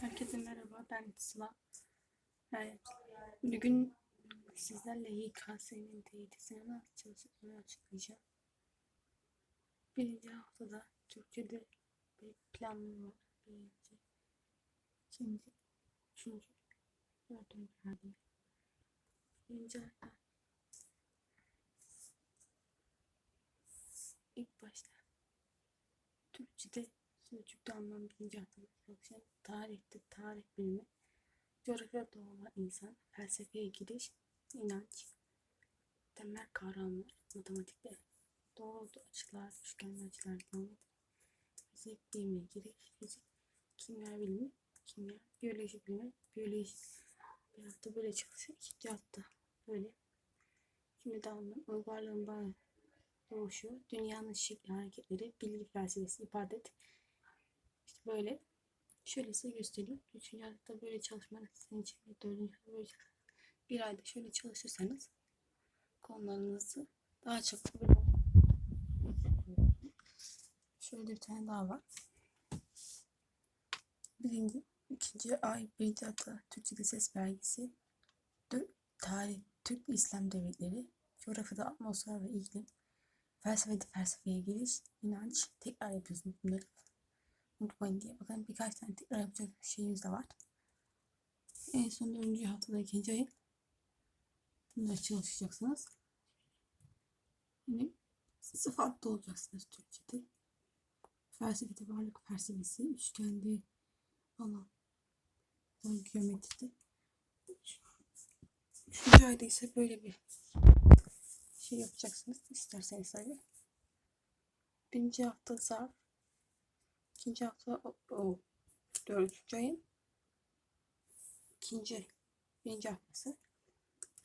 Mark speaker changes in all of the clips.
Speaker 1: Herkese merhaba, ben Sıla. Evet, bugün sizlerle YKS'nin TYT'sini çalışmaları açıklayacağım. Birinci haftada Türkçe'de bir planım var. Birinci, ikinci, üçüncü, dördüncü hadi. Birinci hafta. İlk başta Türkçe'de Sözcükte anlam birinci haftada çalışan tarihte tarih bilimi, coğrafya doğma insan, felsefeye giriş, inanç, temel kavramlar, matematikte doğru açılar, üçgenli açılar, geometri, fizik bilime giriş, fizik, kimya bilimi, kimya, biyoloji bilimi, biyoloji. Bir hafta böyle çalışıyor, ikinci hafta böyle. Şimdi anlam, uygarlığın bağı doğuşu, dünyanın şekli hareketleri, bilgi felsefesi, ibadet, böyle. Şöyle size göstereyim. Üçüncü hafta böyle çalışmanız sizin için ve dördüncü hafta böyle bir ayda şöyle çalışırsanız konularınızı daha çok Şöyle bir tane daha var. Birinci, ikinci ay birinci hafta Türkçe'de ses belgesi. Dört, tarih, Türk İslam devletleri, coğrafyada atmosfer ve iklim, felsefede felsefeye giriş, inanç, tekrar yapıyorsunuz bunları unutmayın diye. Bakın birkaç tane tekrar yapacak şeyimiz de var. En son dördüncü haftada ikinci ayın bunları çalışacaksınız. Yine sıfatlı olacaksınız Türkçe'de. Felsefede varlık felsefesi, üçgende alan, geometride. Üçüncü ayda ise böyle bir şey yapacaksınız. İsterseniz tabii. Birinci hafta zarf, ikinci hafta o, o dördüncü ayın ikinci birinci haftası.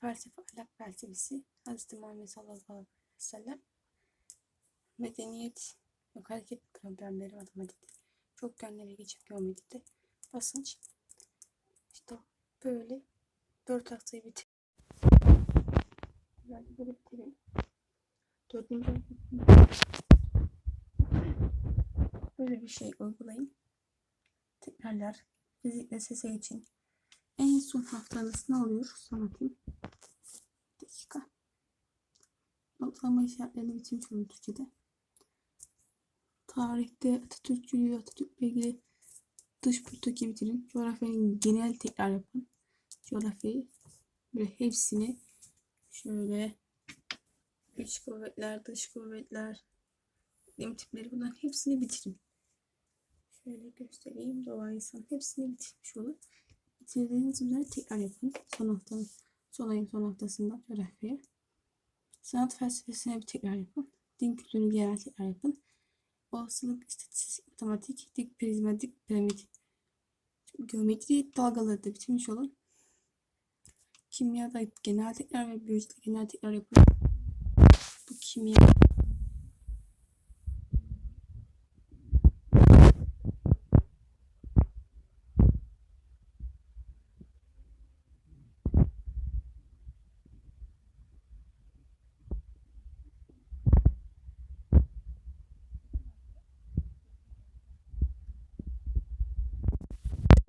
Speaker 1: Felsefe ahlak felsefesi. Hazreti Muhammed sallallahu aleyhi ve sellem. Medeniyet yok hareket problemleri matematikte çok yönlere geçip geometride basınç. İşte böyle dört haftayı bitir dördüncü böyle bir şey uygulayın. Tekrarlar fizikle sese için. En son haftanız ne oluyor? Anlatayım. Bir dakika. Notlama işaretlerini bitirmiş olun Türkçe'de. Tarihte Atatürkçülüğü, Atatürk'le ilgili dış politika bitirin. Coğrafyanın genel tekrar yapın. Coğrafyayı böyle hepsini şöyle iç kuvvetler, dış kuvvetler, iklim tipleri bunların hepsini bitirin. Şöyle göstereyim. İnsan hepsini bitirmiş olur. Bitirdiğiniz üzere tekrar yapın. Son haftanın, son ayın son haftasında coğrafyaya. Sanat felsefesine bir tekrar yapın. Din kültürünü genel tekrar yapın. Olasılık, istatistik, matematik, dik prizma, dik piramit, geometri dalgaları da bitirmiş olun. Kimyada genel tekrar ve biyolojide genel tekrar yapın. Bu kimya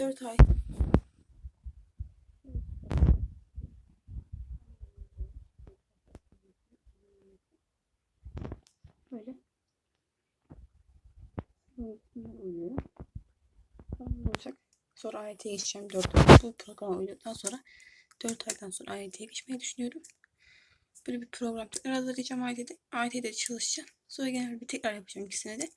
Speaker 1: Dört ay. Böyle. Bunları. Tamam olacak. Sonra AYT'ye geçeceğim 4 ay. Bu programı uyuduktan sonra 4 aydan sonra AYT'ye geçmeyi düşünüyorum. Böyle bir program tekrar hazırlayacağım AYT'de. AYT'de çalışacağım. Sonra genel bir tekrar yapacağım ikisine de.